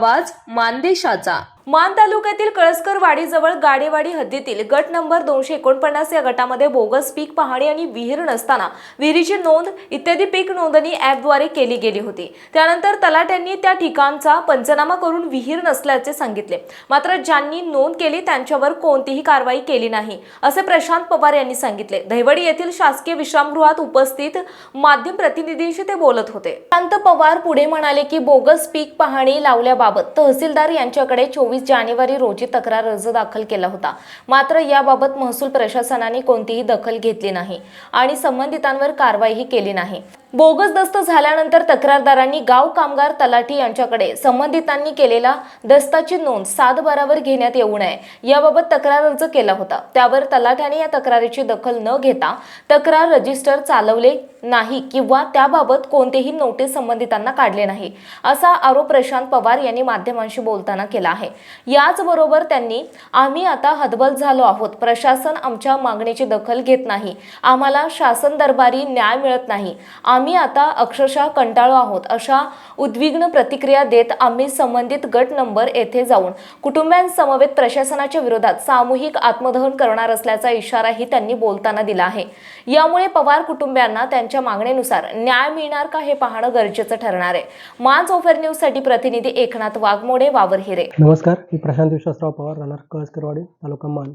आवाज मानदेशाचा. मान तालुक्यातील कळसकर वाडीजवळ गाडेवाडी हद्दीतील गट नंबर दोनशे एकोणपन्नास या गटामध्ये बोगस पीक पाहणी आणि विहीर नसताना विहिरीची नोंद इत्यादी पीक नोंदणी ॲपद्वारे केली गेली होती. त्यानंतर तलाट्यांनी त्या ठिकाणचा पंचनामा करून विहीर नसल्याचे सांगितले. मात्र ज्यांनी नोंद केली त्यांच्यावर कोणतीही कारवाई केली नाही असे प्रशांत पवार यांनी सांगितले. दहिवडी येथील शासकीय विश्रामगृहात उपस्थित माध्यम प्रतिनिधींशी ते बोलत होते. शांत पवार पुढे म्हणाले की बोगस पीक पाहणी लावल्याबाबत तहसीलदार यांच्याकडे चोवीस जानेवारी रोजी तक्रार अर्ज दाखल केला होता. मात्र याबाबत महसूल प्रशासनाने कोणतीही दखल घेतली नाही आणि संबंधितांवर कारवाईही केली नाही. बोगस दस्त झाल्यानंतर तक्रारदारांनी गाव कामगार तलाठी यांच्याकडे संबंधितांनी केलेला दस्ताची नोंद सात बारावर घेण्यात येऊ नये. याबाबत तक्रार अर्ज केला होता. त्यावर तलाठ्याने या तक्रारीची दखल न घेता तक्रार रजिस्टर चालवले नाही किंवा त्याबाबत कोणतेही नोटीस संबंधितांना काढले नाही असा आरोप प्रशांत पवार यांनी माध्यमांशी बोलताना केला आहे. याचबरोबर त्यांनी आम्ही आता हतबल झालो आहोत. प्रशासन आमच्या मागणीची दखल घेत नाही. आम्हाला शासन दरबारी न्याय मिळत नाही. आम्ही आता अक्षरशः कंटाळो आहोत. अशा उद्विग्न प्रतिक्रिया देत आम्ही संबंधित गट नंबर येथे जाऊन कुटुंबियांसमवेत प्रशासनाच्या विरोधात सामूहिक आत्मदहन करणार असल्याचा इशाराही त्यांनी बोलताना दिला आहे. यामुळे पवार कुटुंबियांना त्यांच्या मागणीनुसार न्याय मिळणार का हे पाहणं गरजेचं ठरणार आहे. माज ओफेर न्यूजसाठी प्रतिनिधी एकनाथ वाघमोडे वावर हिरे. नमस्कार मी प्रशांत विश्वासराव पवार राहणार कळसकरवाडी तालुका मान.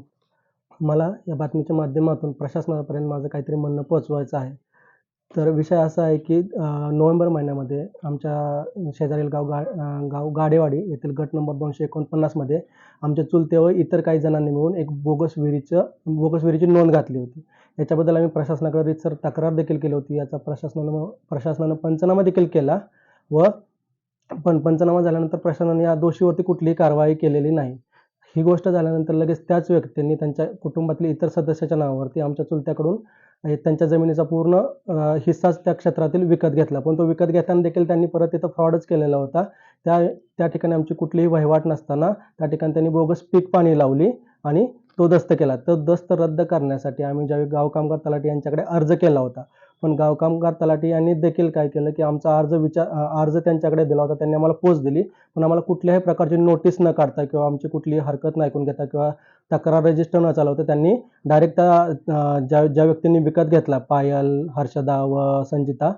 मला या बातमीच्या माध्यमातून प्रशासनापर्यंत माझं काहीतरी म्हणणं पोचवायचं आहे. तर विषय असा आहे की अं, नोव्हेंबर महिन्यामध्ये आमच्या शेजारील गाव गा अं, गाव गाडेवाडी येथील गट नंबर दोनशे एकोणपन्नासमध्ये आमच्या चुलते व इतर काही जणांनी मिळून एक बोगस विहिरीचं बोगस विहिरीची नोंद घातली होती. याच्याबद्दल आम्ही प्रशासनाकडे रितसर तक्रार देखील केली होती. याचा प्रशासनानं प्रशासनानं पंचनामा देखील केला व पण पंचनामा झाल्यानंतर प्रशासनाने या दोषीवरती कुठलीही कारवाई केलेली नाही. ही गोष्ट झाल्यानंतर लगेच त्याच व्यक्तींनी त्यांच्या कुटुंबातील इतर सदस्याच्या नावावरती आमच्या चुलत्याकडून त्यांच्या जमिनीचा पूर्ण हिस्साच त्या क्षेत्रातील विकत घेतला. पण तो विकत घेताना देखील त्यांनी परत तिथं फ्रॉडच केलेला होता. त्या त्या ठिकाणी आमची कुठलीही वहिवाट नसताना त्या ठिकाणी त्यांनी बोगस पीक पाणी लावली आणि तो दस्त केला. तो दस्त रद्द करण्यासाठी आम्ही ज्यावेळी गाव कामगार तलाठी यांच्याकडे अर्ज केला होता पण गाव कामगार तलाठी यांनी देखील काय केलं की आमचा अर्ज विचार अर्ज त्यांच्याकडे दिला होता. त्यांनी आम्हाला पोच दिली. पण आम्हाला कुठल्याही प्रकारची नोटीस न काढता किंवा आमची कुठलीही हरकत न ऐकून घेता किंवा तक्रार रजिस्टर न चालवता त्यांनी डायरेक्ट ज्या ज्या व्यक्तींनी विकत घेतला पायल हर्षदा व संजिता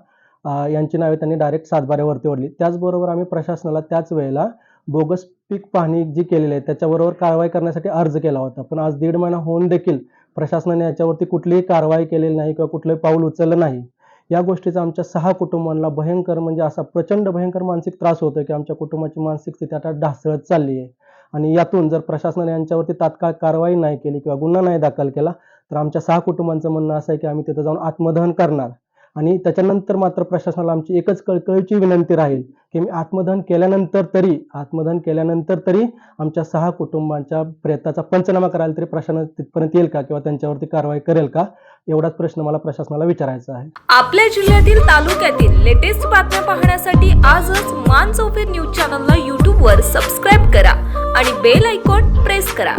यांची नावे त्यांनी डायरेक्ट सातबाऱ्यावरती ओढली. त्याचबरोबर आम्ही प्रशासनाला त्याच वेळेला बोगस पीक पाहणी जी केलेली आहे त्याच्याबरोबर कारवाई करण्यासाठी अर्ज केला होता. पण आज दीड महिना होऊन देखील प्रशासनाने याच्यावरती कुठलीही कारवाई केलेली नाही किंवा कुठलंही पाऊल उचललं नाही. या गोष्टीचा आमच्या सहा कुटुंबांना भयंकर म्हणजे असा प्रचंड भयंकर मानसिक त्रास होतो की आमच्या कुटुंबाची मानसिक स्थिती आता ढासळत चालली आहे. आणि यातून जर प्रशासनाने यांच्यावरती तात्काळ कारवाई नाही केली किंवा गुन्हा नाही दाखल केला तर आमच्या सहा कुटुंबांचं म्हणणं असं आहे की आम्ही तिथं जाऊन आत्मदहन करणार. आणि त्याच्यानंतर मात्र प्रशासनाला आमची एकच कळकळीची विनंती राहील की मी आत्मदहन केल्यानंतर तरी आत्मदहन केल्यानंतर तरी आमच्या सहा कुटुंबांच्या प्रयत्नाचा पंचनामा करायला तरी प्रशासन तिथपर्यंत येईल का किंवा त्यांच्यावरती कारवाई करेल का? एवढाच प्रश्न मला प्रशासनाला विचारायचा आहे. आपल्या जिल्ह्यातील तालुक्यातील लेटेस्ट बातम्या पाहण्यासाठी आजच मान चौफेर न्यूज चॅनलला यूट्यूबवर सबस्क्राईब करा आणि बेल आयकॉन प्रेस करा.